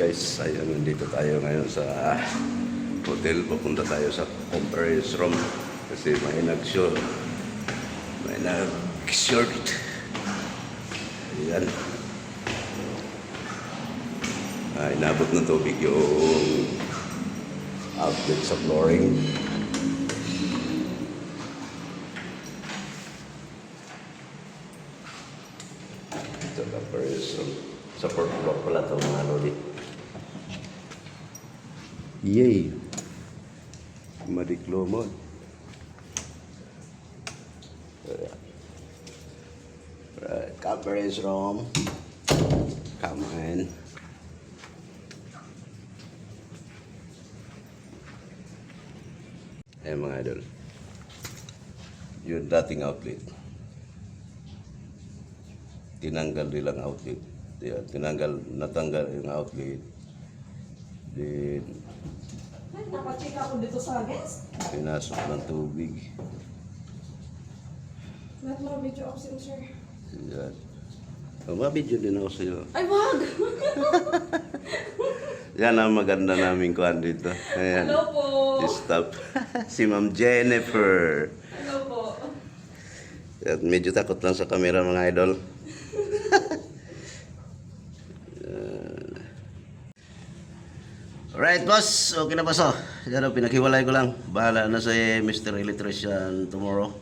guys, ayun, nandito tayo ngayon sa hotel. Pupunta tayo sa conference room kasi may nag-short. May nag-short. Ayan. Ay, inabot ng tubig yung outlet sa flooring. Sa conference. Sa fourth floor pala ito mga lodi. Yay! Madiklo mo. Right, conference room. Come on. Eh mga idol. Yung dating outlet. Tinanggal nilang outlet. Tinanggal, natanggal yung outlet. Then, napacheck ako dito sa guest. pinasok ng tubig. Lahat mga video off sir. Yan. Oh, mabidyo din ako sa'yo. Ay, wag! Yan ang maganda naming kuhan dito. Ayan. Hello po! Stop. si Ma'am Jennifer. Hello po! At medyo takot lang sa camera mga idol. Alright, boss. Okay na, boss. Oh. Yan, oh, pinaghiwalay ko lang. Bahala na sa Mr. Electrician tomorrow.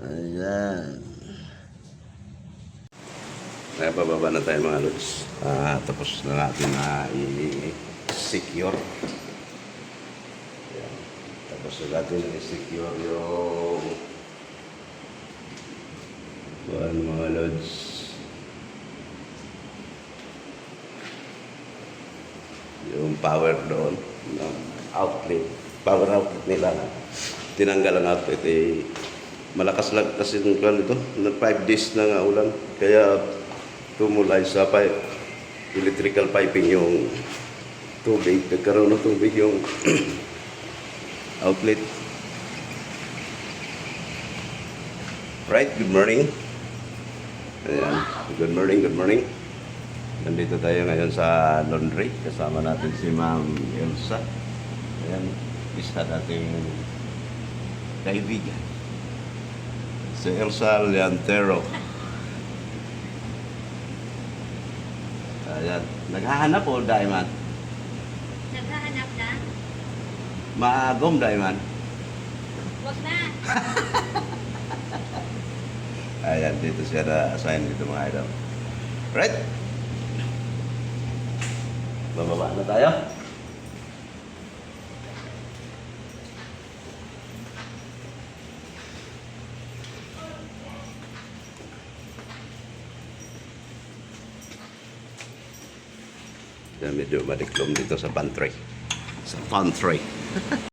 Ayan. Napababa na tayo mga lods. Ah, tapos na natin na i-secure. Ayan. Tapos na natin na i-secure yung Kuhan mga lods. Yung power doon, ng outlet, power outlet nila. Tinanggal ang outlet eh. Malakas lang kasi yung kuhan ito. Na 5 days na nga ulan. Kaya tumulay sa pipe, electrical piping yung tubig. Nagkaroon ng tubig yung outlet. Right, good morning. Ayan. Good morning, good morning. Nandito tayo ngayon sa laundry. Kasama natin si Ma'am Elsa. Ayan, isa nating kaibigan. Si Elsa Leantero. Ayan. Naghahanap po, Daiman. Naghahanap na? Maagom, Daiman. Wag na. Ayan, dito siya na-assign dito mga idol. Right? Bababa na tayo. Medyo madiklom dito sa pantry. Sa pantry.